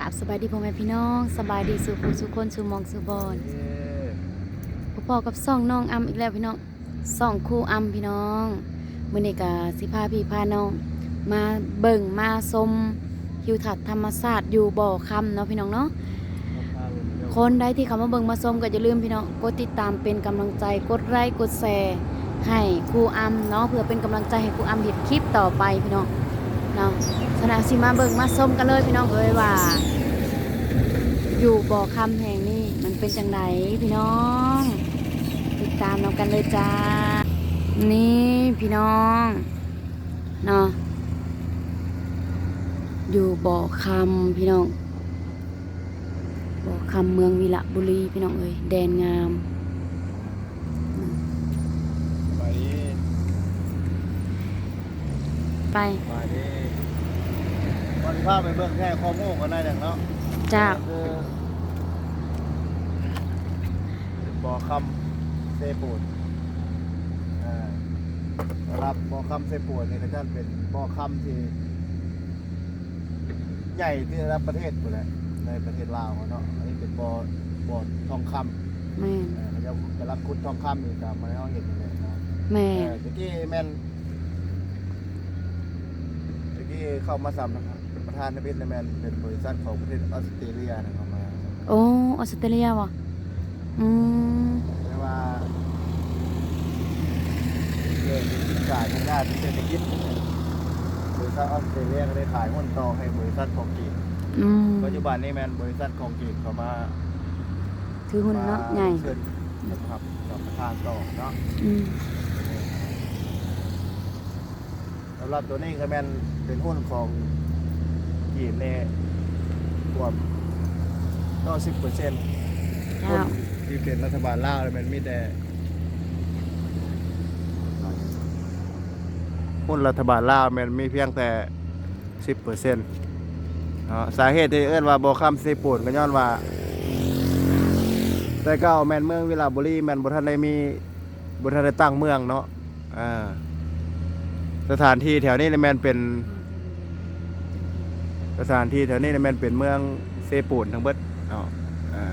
กราบสบายดีพ่อแม่พี่น้องสบายดีสุขสุขคนสุมองสุบอนพ่อๆกับซ่องน้องอำอีกแล้วพี่น้องซ่องครูอำพี่น้องมื้อนี้ก็สิพาพี่พาน้อง มาเบิ่งมาชมทิวทัศน์ธรรมศาสตร์อยู่บ่อคำเนาะพี่น้องเนาะคนใดที่เขามาเบิ่งมาชมก็อย่าลืมพี่น้องกดติดตามเป็นกำลังใจกดไลค์กดแชร์ให้ครูอำเนาะเพื่อเป็นกำลังใจให้ครูอำเห็นคลิปต่อไปพี่น้อง เนาะขณะสิมาเบิ่งมาชมกันเลยพี่น้องเอ้ยว่า อยู่บ่อคำแห่งนี้มันเป็นจังไดพี่น้อง ติดตามเรากันเลยจ้า นี่พี่น้องเนาะอยู่บ่อคำพี่น้องบ่อคำเมืองวิระบุรีพี่น้องเอ้ยแดนงามไปดิไป ไปดิวันพาไปเบิ่งแค่ข้อมูลกันได้อย่างเนาะจ้าคือบ่อคำเซปูดอ่าสำหรับบ่อคำเซปูดนี่ก็จะเป็นบ่อคำที่ ใหญ่ที่ระดับประเทศหมดเลยในประเทศลาวเนาะอันนี้เป็นบ่อบ่อทองคำแม่นเออเขาจะกำลังขุดทองคำอยู่ตามมาให้เราเห็นอยู่เลยเนาะ แม่เอนอตะกี้แม่นตะกี้เข้ามาสัมนะครับ ประธานเป็นแมนเป็นบริษัทของประเทศออสเตรเลียนะครับมาโอ้ออสเตรเลียวะอืมเรียกว่าเกิดกิจการทางด้านเศรษฐกิจบริษัทออสเตรเลียก็ได้ขายหุ้นต่อให้บริษัทของจีนอืมปัจจุบันนี้แมนบริษัทของจีนเขามาถือหุ้นเนาะใหญ่เชิญนะครับกับประธานต่อเนาะอืมสำหรับตัวนี้ก็แมนเป็นหุ้นของ จีนเนี่ยรวมก็สิบเปอร์เซ็นต์หุ้เจ้านที่เป็นรัฐบาลลาวเลยมันมีแต่หุ้นรัฐบาลลาวมันมีเพียงแต่สิบเปอร์เซ็นต์สาเหตุที่เอิ้นว่าบอคัมซีปูนก็ย้อนว่า แต่เก้าแมนเมืองวิลาบุรีแมนบุทันได้มีบุทันได้ตั้งเมืองเนาะอ่าสถานที่แถวนี้เนี่ยแมนเป็น สถานที่แถวนี้เนี่ยแมนเป็นเมืองเซปูนทั้งเบิดเนาะอ่า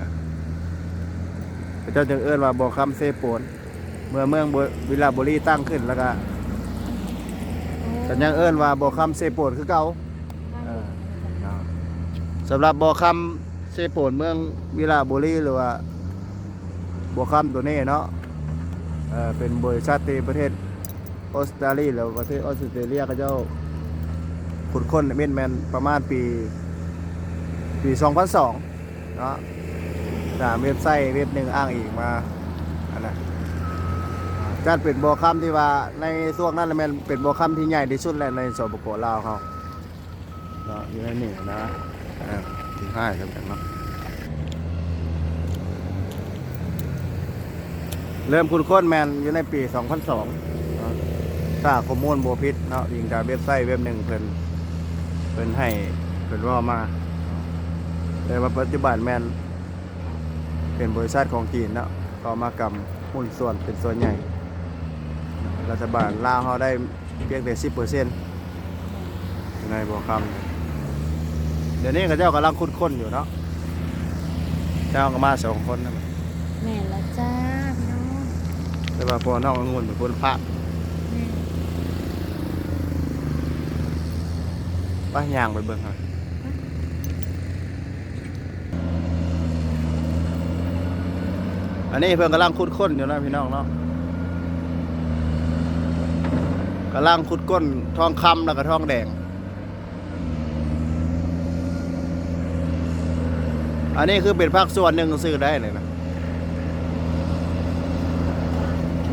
พระเจ้าจึงเอื้อนว่าบ่อคำเซโปนเมื่อเมืองบุวิลาบุรีตั้งขึ้นแล้วก็ก็ยังเอื้อนว่าบ่อคำเซโปนคือเก่าเออเนาะสำหรับบ่อคำเซโปนเมืองวิลาบุรีหรือว่าบ่อคำตัวนี้เนาะเออเป็นบริษัทที่ประเทศออสเตรเลียหรือประเทศออสเตรเลียเขาเจ้า ขุดค้นเม่นแมนประมาณปี ปี 2002เนาะสามเว็บไซต์เว็บหนึ่งอ้างอีกมาอันนั้นจัดเป็นบ่อคำที่ว่าในช่วงนั้นแมนเป็นบ่อคำที่ใหญ่ที่สุดแหละในสปปลาวเขาเนาะอยู่ในนี่นะที่ห้าครับเนาะเริ่มคุณค้นแมนอยู่ในปี 2002เนาะถ้าข้อมูลโบพิษเนาะยิงจากเว็บไซต์เว็บหนึ่งเพิ่น เพิ่นให้เพิ่นว่ามาเนาะแต่ว่าปัจจุบันแมนเป็นบริษัทของจีนเนาะก็มากำหุ้นส่วนเป็นส่วนใหญ่ รัฐบาลลาวเขาได้เพียงแต่สิบเปอร์เซ็นต์ในบ่อคำเดี๋ยวนี้เขาเจ้ากำลังคุ้นค้นอยู่เนาะเจ้าก็มาสองคนนะแม่นละจ้าพี่น้องแต่ว่าพอน้ององุ่นเป็นคนพระ แม่ ป้าย่างไปเบิ่งหน่อยอันนี้เพิ่นกำลังคุ้นค้นอยู่นะพี่น้องเนาะกำลังขุดก้นทองคำแล้วก็ทองแดง อันนี้คือเป็นภาคส่วนหนึ่งซื้อได้เลยนะ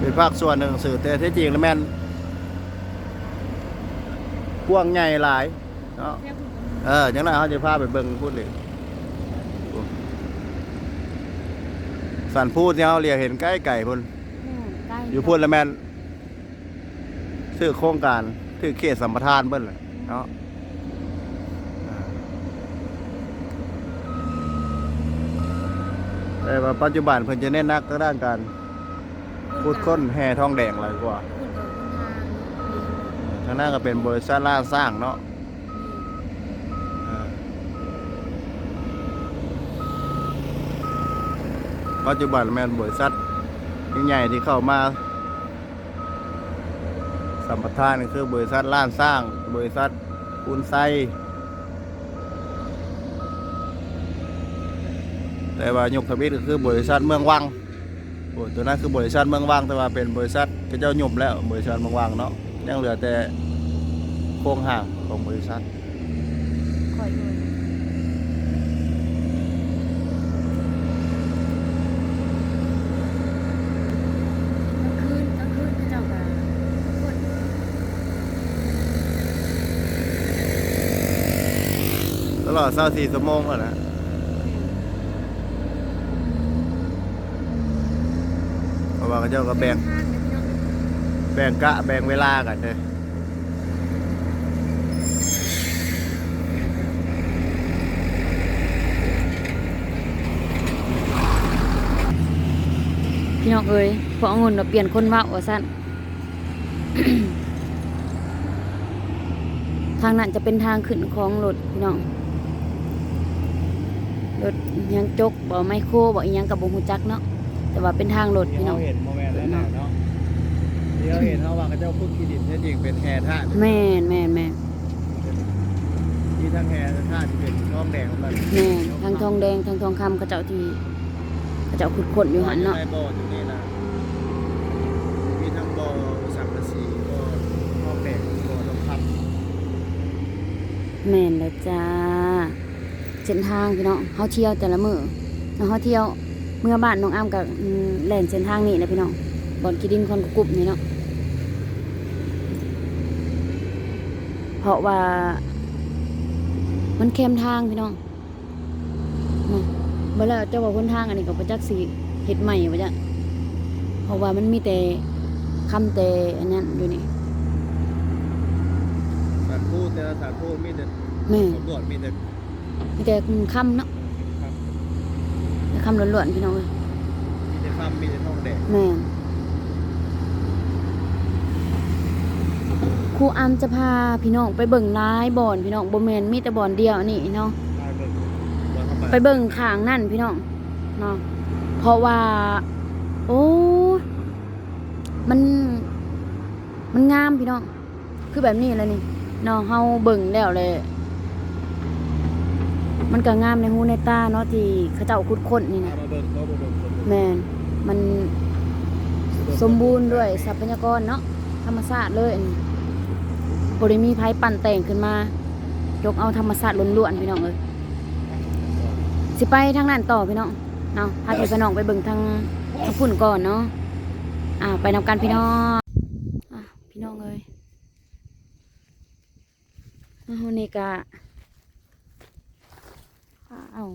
เป็นภาคส่วนหนึ่งซื้อแต่ที่จริงแล้วแม่นพวงใหญ่หลาย เนาะแม่คุณเออยังไงเขาจะพาไปเบิ่งพูดเลยสันพูดเนี่ยเขาเรียกเห็นใกล้ไก่พุ่นแม่นใกล้อยู่พูดแล้วแม่นซื้อโครงการซื้อเขตสัมปทานเบิ้ลเลยเนาะอ่าแต่ว่าปัจจุบันเพิ่นจะเน้นหนักทางด้านการขุดค้นแห่ทองแดงอะไรกว่าคุณเดินทางทางหน้าก็เป็นบริษัทล่าสร้างเนาะอ่า ปัจจุบันแม่นบริษัทใหญ่ที่เข้ามาสัมปทานก็คือบริษัทล้านสร้าง บริษัทปูนไซแต่ว่ายกทะเบียนก็คือบริษัทเมืองวังโอ้ตัวนั้นคือบริษัทเมืองวังแต่ว่าเป็นบริษัทที่เจ้าหยุบแล้วบริษัทเมืองวังเนาะยังเหลือแต่โครงห่างของบริษัท คอยดูกลางคืนกลางคืนเขาเจ้าก็คน ตลอด24ชั่วโมงแล้วนะเพราะว่าเขาเจ้าก็แบ่ง แบ่งกะแบ่งเวลากันเลยพี่น้องเอ้ยพอเอาเงินมาเปลี่ยนคนว่าว่าสั้นทางนั้นจะเป็นทางขึ้นของรถพี่น้อง รถอิหยังจกบ่ไมโครบ่อีหยังกับบ่ฮู้จักเนาะแต่ว่าเป็นทางรถพี่น้องเห็นโมเมนต์แล้วนะเนาะเดี๋ยวเห็นเขาว่าเขาเจ้าพุทธคีดินแท้จริงเป็นแฮท่าแม่นแม่นแม่นที่ทั้งแฮท่าที่เป็นท้องแดงของมันแม่นทางทองแดงทางทองคำเขาเจ้าที่เขาเจ้าขุดคนอยู่หันเนาะในบ่ออยู่นี่นะมีทั้งบ่อสังกะสีบ่อท้องแดงบ่อทองคแม่นแล้วจ้า เส้นทางพี่น้องเฮาเที่ยวแต่ละมื้อเนาะเฮาเที่ยวเมื่อบ้านน้องอ้ํกับอืมแล่นเส้นทางนี้นะพี่น้องบ่อนกีดินคอนกุบนี่เนาะเพราะว่า มันเข้มทางพี่น้องเนาะบ่แล้วเจ้าว่าคนทางอันนี้ก็บ่จักสิเฮ็ดใหม่บ่จ๊ะเพราะว่ามันมีแต่คำแต่อันนั้นอยู่นี่ำสารพูดแต่ละสารพูดมีแต่แม่นสำรวจมีแต่ มีแต่คำเนาะครับแต่คำล้วนๆพี่น้องเอ้ยมีแต่คำมีแต่ท้องแดงแม่นครูอัมจะพาพี่น้องไปเบิ่งร้ายบ่อนพี่น้องบ่แม่นมีแต่บ่อนเดียวอันนี้เนาะได้เบิ่งบ่เข้าไปไปเบิ่งข้างนั่นพี่น้องเนาะเพราะว่า โอ้ยมัน มันงามพี่น้อง คือแบบนี้แหละนี่เนาะเฮาเบิ่งแล้วเลย มันก็งามในหูในตาเนาะที่เขาเจ้าคุดค้นนี่นะแม่นมันสมบูรณ์ด้วยทรัพยากรเนาะธรรมชาติเลยอันนี้บริมีภัยปั่นแต่งขึ้นมายกเอาธรรมชาติล้วนๆพี่น้องเอ้ยสิไปทางนั้นต่อพี่น้องเนาะพาพี่พี่น้องไปเบิ่งทางทางฝุ่นก่อนเนาะอ่าไปนำกันพี่น้องอะพี่น้องเอ้ยเอานี่กะอ้า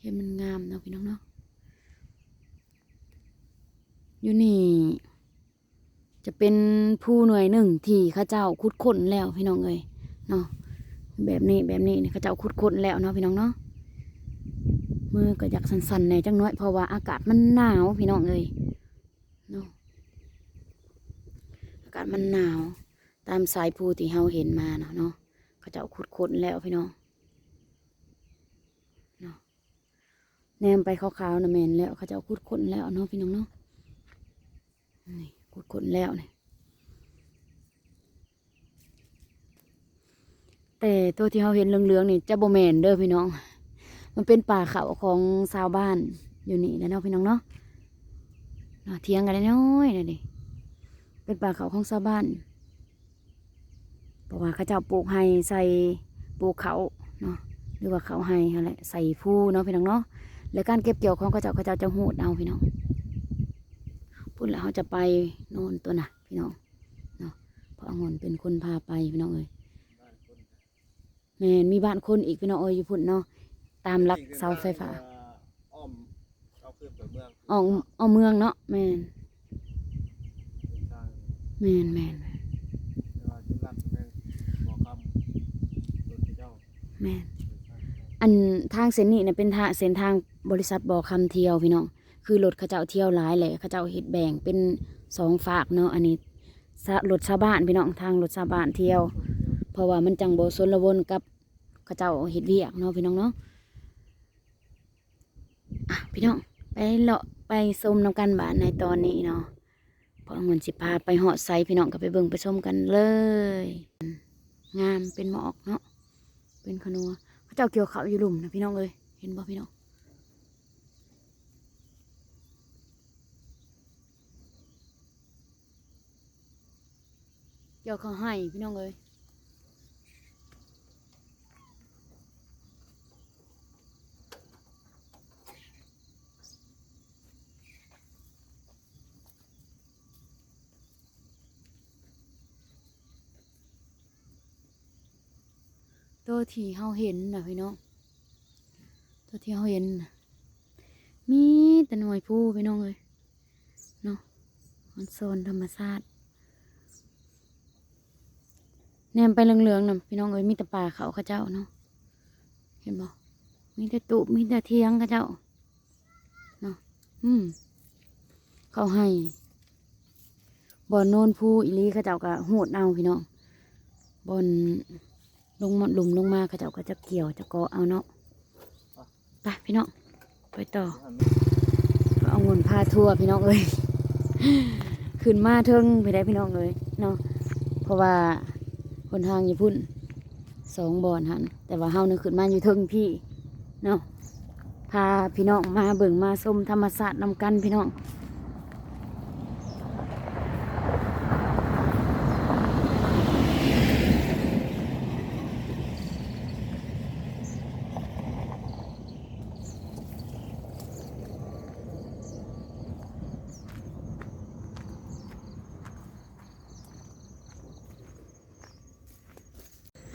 เห็นมันงามเนาะพี่น้องเนาะอยู่นี่ จะเป็นผู้หน่วยหนึ่งที่ข้าเจ้าคุดค้นแล้วพี่น้องเอ้ยเนาะแบบนี้แบบนี้นี่ข้าเจ้าคุดค้นแล้วเนาะพี่น้องเนาะมือก็อยากสั่นๆในจังน้อยเพราะว่าอากาศมันหนาวพี่น้องเอ้ยเนาะอากาศมันหนาว ตามสายภูที่เฮาเห็นมาเนาะเนาะข้าเจ้าคุดค้นแล้วพี่น้อง แนมไปขาวๆนะแมนแล้วเขาจะเอาขุดขนแล้วเนาะพี่น้องเนาะนี่ขุดขนแล้วเนี่ยแต่ตัวที่เราเห็นเหลืองๆนี่จะโบแมนเด้อพี่น้อง มันเป็นป่าเขาของชาวบ้านอยู่นี่แหล้วเนาะพี่น้องเนาะเนาะเทียงกันน้อยเลยดิเป็นป่าเขาของชาวบ้านเพราะว่าเขาเจ้าปลูกไฮใส่ปลูกเขาเนาะหรือว่าเขาไฮอะไรใส่ผู้เนาะพี่น้องเนาะ แล้วการเก็บเกี่ยวของเขาเจ้าเขาเจ้าจะหูดเอาพี่น้องพูดแล้วเขาจะไปโน่นตัวน่ะ พี่น้องเนาะเพราะองุ่นเป็นคนพาไปพี่น้องเอ้ยแม่นมีบ้านคนอีกพี่น้องเอ้ยอยู่พุ่นเนาะตามหลักเสาไฟฟ้าอ้อมเอาขึ้นไปเมืองออกออกเมืองเนาะแม่นแม่นแม่นแต่ว่าที่รัดแม่งบ่คำรถเจ้าแม่น อันทางเส้นนี้เนี่ยเป็นทางเส้นทางบริษัทบ่อคำเที่ยวพี่น้องคือรถเขาเจ้าเที่ยวหลายแหละเขาเจ้าเฮ็ดแบ่งเป็นสองฝากเนาะอันนี้รถชาวบ้านพี่น้องทางรถชาวบ้านเที่ยว เพราะว่ามันจังโบสนละวนกับเขาเจ้าเฮ็ดเวียกเนาะพี่น้องเนาะอะพี่น้องไปเลาะไปชมน้ำกันบ้านในตอนนี้เนาะพอเงินสิพาไปเหาะไซพี่น้องก็ไปเบิ่งไปชมกันเลย งามเป็นหมอกเนาะเป็นขนัว เจ้าเกี่ยวเขาวอยู่หลุมนะพี่น้องเลยเห็นบ่พี่น้องเกี่ยวเขาวให้พี่น้องเลย ตัวที่เฮาเห็นนะพี่น้องตัวที่เฮาเห็นนะมีแต่หน่วยผู้พี่น้องเลยเนาะมันโซนธรรมชาติแนมไปเหลืองๆน่ะพี่น้องเอ้ยมีแต่ป่าเขาข้าเจ้าเนาะเห็นบ่มีแต่ตุมีแต่เทียงข้าเจ้าเนาะอืมเขาให้บ่อนโนนผู้อีหลีข้าเจ้าก็โหดเอาพี่น้องบอน ลงมาหลุมลงมาเข้าเจ้าก็จะเกี่ยวจะกอเอาเนาะไปพี่น้องไปต่อ เอาเงินพาทัวร์พี่น้องเอ้ยขึ้นมาเทิงไปได้พี่น้องเอ้ยเนาะเพราะว่าคนทางอยู่พุ่นสองบอนหันแต่ว่าเฮานี่ขึ้นมาอยู่เทิงพี่เนาะพาพี่น้องมาเบิ่งมาชมธรรมศาสตร์นำกันพี่น้อง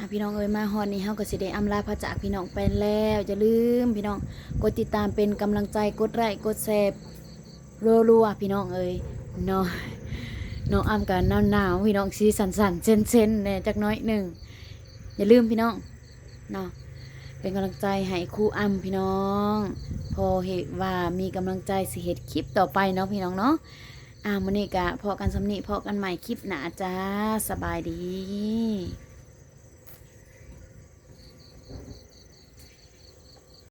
พี่น้องเอ้ยมาฮอนนี้เฮาก็สิได้อำลาพระจากพี่น้องไปแล้วอย่าลืมพี่น้องกดติดตามเป็นกำลังใจกดไลค์กดแชร์รัวๆพี่น้องเอ้ยเนาะน้องอ้ำกันหนาวๆพี่น้องสีสันๆเส้นๆเน่จักน้อยหนึ่งอย่าลืมพี่น้องเนาะเป็นกำลังใจให้ครูอ้ำพี่น้อง พอเหตุว่ามีกำลังใจสิเฮ็ดคลิปต่อไปเนาะพี่น้องเนาะอ่ามื้อนี้ก็พอกันสำนีพอกันใหม่คลิปหน้าจ้าสบายดี